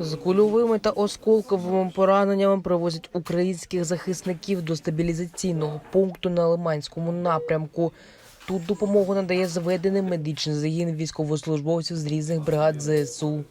З кульовими та осколковими пораненнями привозять українських захисників до стабілізаційного пункту на Лиманському напрямку. Тут допомогу надає зведений медичний загін військовослужбовців з різних бригад ЗСУ.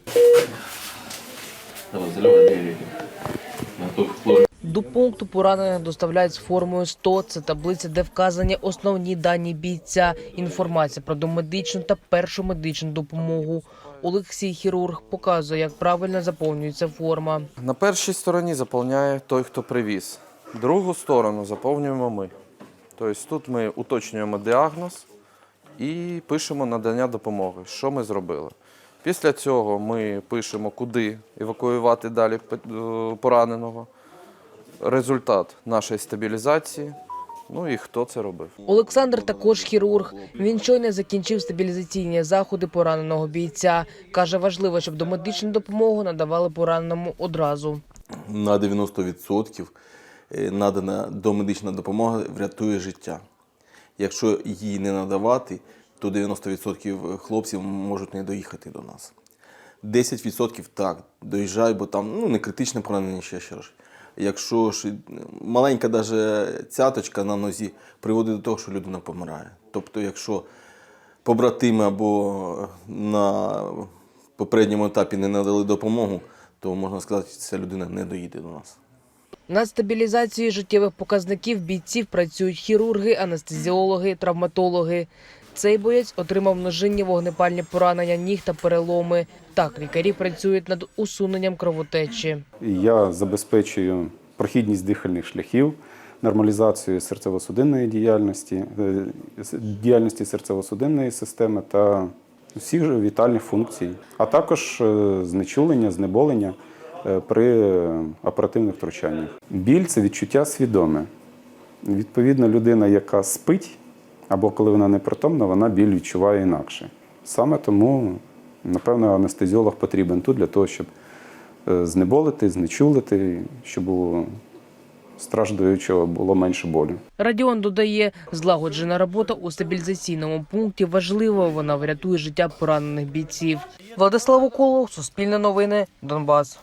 До пункту поранених доставляють з формою 100. Це таблиця, де вказані основні дані бійця, інформація про домедичну та першу медичну допомогу. Олексій хірург показує, як правильно заповнюється форма. На першій стороні заповняє той, хто привіз. Другу сторону заповнюємо ми. Тобто тут ми уточнюємо діагноз і пишемо надання допомоги, що ми зробили. Після цього ми пишемо, куди евакуювати далі е, пораненого, результат нашої стабілізації, ну і хто це робив. Олександр також хірург. Він щойно закінчив стабілізаційні заходи пораненого бійця. Каже, важливо, щоб домедичну допомогу надавали пораненому одразу. На 90% е, надана домедична допомога врятує життя. Якщо її не надавати, то 90% хлопців можуть не доїхати до нас. 10% так, доїжджають, бо там ну, не критичне поранення ще ще ж. Якщо ж маленька даже цяточка на нозі приводить до того, що людина помирає. Тобто, якщо побратими або на попередньому етапі не надали допомогу, то можна сказати, що ця людина не доїде до нас. Над стабілізацією життєвих показників бійців працюють хірурги, анестезіологи, травматологи. Цей боєць отримав множинні вогнепальні поранення ніг та переломи. Так, лікарі працюють над усуненням кровотечі. Я забезпечую прохідність дихальних шляхів, нормалізацію серцево-судинної діяльності, е, діяльності серцево-судинної системи та всіх вітальних функцій, а також е, знечулення, знеболення е, при оперативних втручаннях. Біль це відчуття свідоме. Відповідно, людина, яка спить, або коли вона непритомна, вона біль відчуває інакше. Саме тому, напевно, анестезіолог потрібен тут для того, щоб е, знеболити, знечулити, щоб у страждаючого було менше болю. Радіон додає, злагоджена робота у стабілізаційному пункті важлива. Вона врятує життя поранених бійців. Владислав Уколов, Суспільне новини, Донбас.